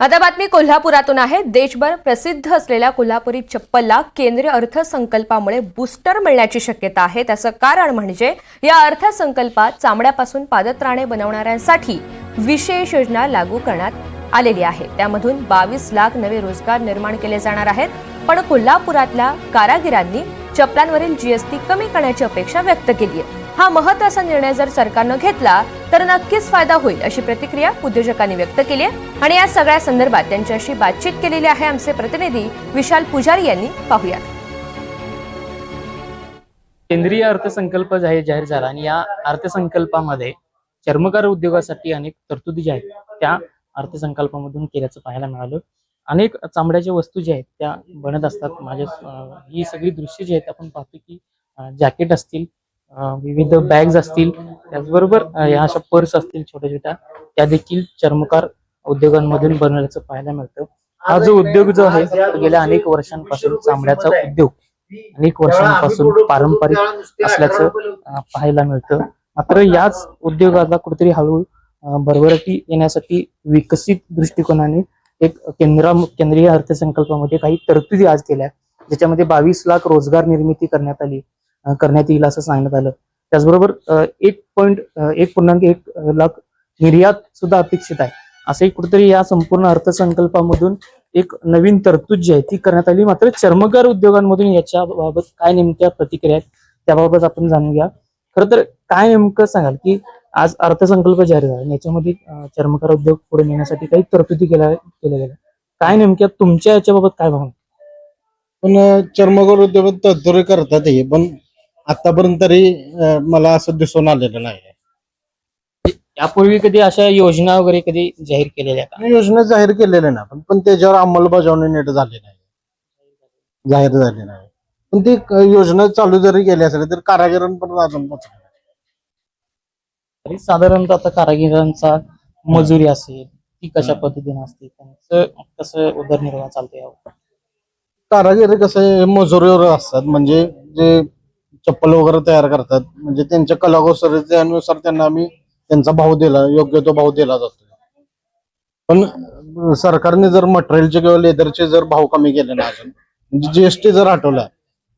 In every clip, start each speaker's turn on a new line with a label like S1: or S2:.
S1: आता बातमी कोल्हापुरातून आहे. देशभर प्रसिद्ध असलेल्या कोल्हापुरी चप्पलला केंद्रीय अर्थसंकल्पामुळे बूस्टर मिळण्याची शक्यता आहे. त्याचं कारण म्हणजे या अर्थसंकल्पात चामड्यापासून पादत्राणे बनवणाऱ्यांसाठी विशेष योजना लागू करण्यात आलेली आहे. त्यामधून बावीस लाख नवे रोजगार निर्माण केले जाणार आहेत. पण कोल्हापुरातल्या कारागिरांनी चपलांवरील जीएसटी कमी करण्याची अपेक्षा व्यक्त केली आहे. हा महत्त्वाचा निर्णय जर सरकारनं घेतला तर नक्कीच फायदा होईल अशी प्रतिक्रिया उद्योजकांनी व्यक्त केली आहे. आणि या सगळ्या संदर्भात त्यांच्याशी बातचीत केलेली आहे आमचे प्रतिनिधी विशाल पुजारी यांनी. पाहूयात.
S2: केंद्रीय अर्थसंकल्प जाहीर जाहीर झाला आणि या अर्थसंकल्पामध्ये चर्मकार उद्योगासाठी अनेक तरतुदी ज्या आहेत त्या अर्थसंकल्पामधून केल्याचं पाहायला मिळालं. अनेक चामड्याच्या वस्तू ज्या आहेत त्या बनत असतात. माझ्या ही सगळी दृश्य जी आहेत आपण पाहतो की जॅकेट असतील विविध बॅग्स असतील त्याचबरोबर या अशा पर्स असतील छोट्या छोट्या त्या देखील चर्मकार उद्योगांमधून बनवल्याचं पाहायला मिळतं. हा जो उद्योग जो आहे तो गेल्या अनेक वर्षांपासून चामड्याचा उद्योग अनेक वर्षांपासून पारंपरिक असल्याचं पाहायला मिळतं. मात्र याच उद्योगाला कुठेतरी हळूहळू भरभराटी येण्यासाठी विकसित दृष्टिकोनाने एक केंद्रा केंद्रीय अर्थसंकल्पामध्ये काही तरतुदी आज केल्या ज्याच्यामध्ये बावीस लाख रोजगार निर्मिती करण्यात आली करण्यात येईल असं सांगण्यात आलं. त्याचबरोबर एक पॉईंट एक पूर्णांक एक लाख निर्यात सुद्धा अपेक्षित आहे. असंही कुठेतरी या संपूर्ण अर्थसंकल्पामधून एक नवीन तरतूद जी आहे ती करण्यात आली. मात्र चर्मकार उद्योगांमधून याच्या बाबत काय नेमक्या प्रतिक्रिया आहेत त्याबाबत आपण जाणून घ्या. खरं तर काय नेमकं सांगाल की आज अर्थसंकल्प जाहीर झाला याच्यामध्ये चर्मकार उद्योग पुढे नेण्यासाठी काही तरतुदी केल्या केल्या गेल्या काय नेमक्या तुमच्या याच्याबाबत काय भावना
S3: पण चर्मकार उद्योगात तत्परे करतात हे पण आतापर्यंत तरी अं, मला असं दिसून आलेलं नाही
S2: यापूर्वी कधी अशा योजना वगैरे कधी जाहीर केलेल्या का?
S3: आणि योजना जाहीर केलेल्या ना पण पण त्याच्यावर अंमलबजावणी नीट झाली नाही. जाहीर झाली नाही. पण ती क- योजना चालू जरी केली असेल तर कारागिरांपर्यंत अजून पोहोचली नाही.
S2: तरी साधारणतः आता कारागिरांचा मजुरी असेल ती कशा पद्धतीने असते? त्यांचं कसं उदरनिर्वाह चालतो यावर?
S3: कारागिर कसं मजुरीवर असतात. म्हणजे जे चप्पल वगैरे तयार करतात. म्हणजे त्यांच्या कलाकुसरीनुसार त्यांना आम्ही त्यांचा भाव दिला योग्य तो भाव दिला जातो. पण सरकारने जर मटेरियलचे किंवा लेदरचे जर भाव कमी केले ना अजून म्हणजे जीएसटी जर हटवला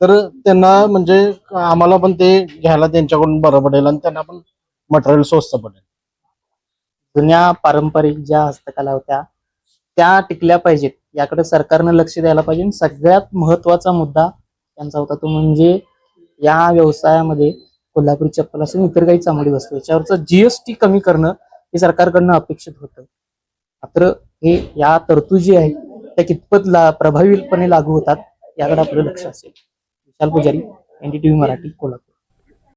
S3: तर त्यांना म्हणजे आम्हाला पण ते घ्यायला त्यांच्याकडून बरं पडेल आणि त्यांना पण मटेरियल स्वस्त पडेल.
S2: जुन्या पारंपरिक ज्या हस्तकला होत्या त्या टिकल्या पाहिजेत. याकडे सरकारनं लक्ष द्यायला पाहिजे. सगळ्यात महत्त्वाचा मुद्दा त्यांचा होता तो म्हणजे या व्यवसायामध्ये कोल्हापुरी चप्पल असून इतर काही चांगली वस्तू याच्यावरचं जीएसटी कमी करणं हे सरकारकडनं अपेक्षित होतं. मात्र हे या तरतुदी आहेत त्या कितपत ला प्रभावीपणे लागू होतात याकडे आपलं लक्ष असेल. विशाल पुजारी एनडीटीव्ही मराठी कोल्हापूर.